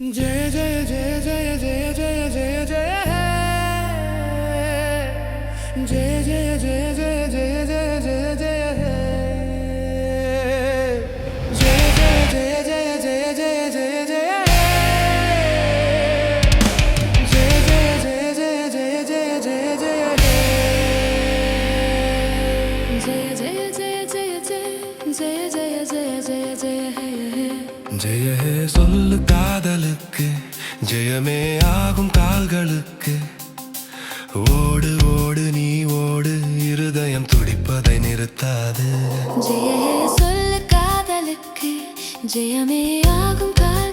जय जय जय जय जय जय जय जय है जय जय जय जय जय जय जय जय है जय जय जय जय जय जय जय जय है जय जय जय जय जय जय जय जय है जय जय जय जय जय जय जय जय जय जय है जय है सुल्तान ஜெயமே ஆகும் கால்களுக்கு. ஓடு ஓடு நீ ஓடு இருதயம் துடிப்பதை நிறுத்தாது. ஜெய சொல்லு காதலுக்கு. ஜெயமே ஆகும் கால்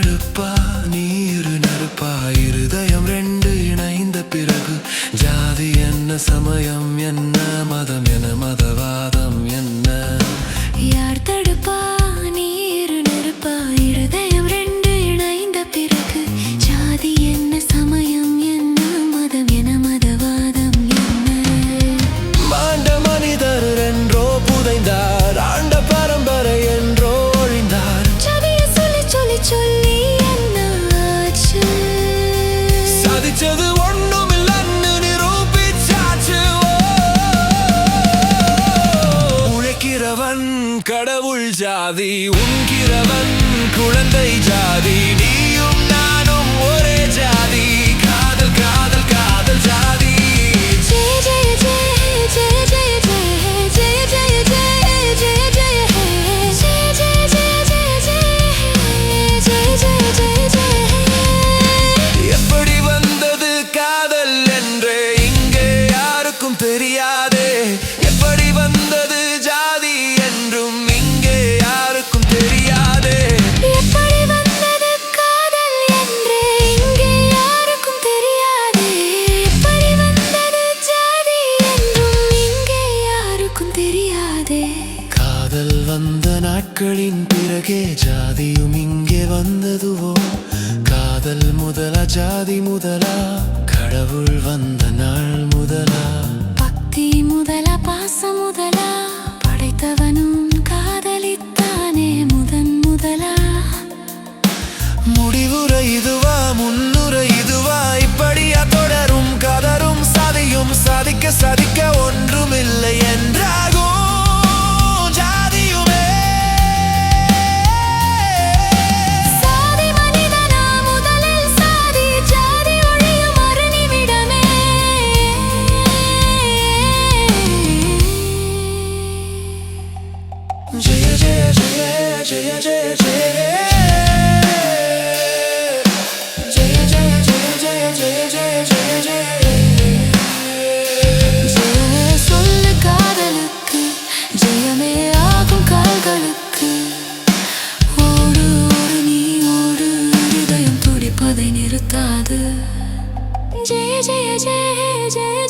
நெருப்பா நீரு நெருப்பா இருதயம் ரெண்டு இணைந்த பிறகு ஜாதி என்ன சமயம் என்ன மதம் என மதம் கடவுள் ஜாதி உண்கிறவன் குழந்தை ஜாதி நீ காதல் வந்த நாட்களின் பிறகே ஜாதியும் இங்கே வந்ததுவோ? காதல் முதலா ஜாதி முதலா? கடவுள் வந்த நாள் முதலா? பக்தி முதலா பாச முதலா? படைத்தவனும் காதலித்தானே முதன் முதலா? முடிவுரை இதுவா முன்னுரை இதுவா? இப்படியா தொடரும் கதரும் சாதியும் சாதிக்க சாதிக்க நடக்காது ஜெய ஜெய ஜெய ஜெய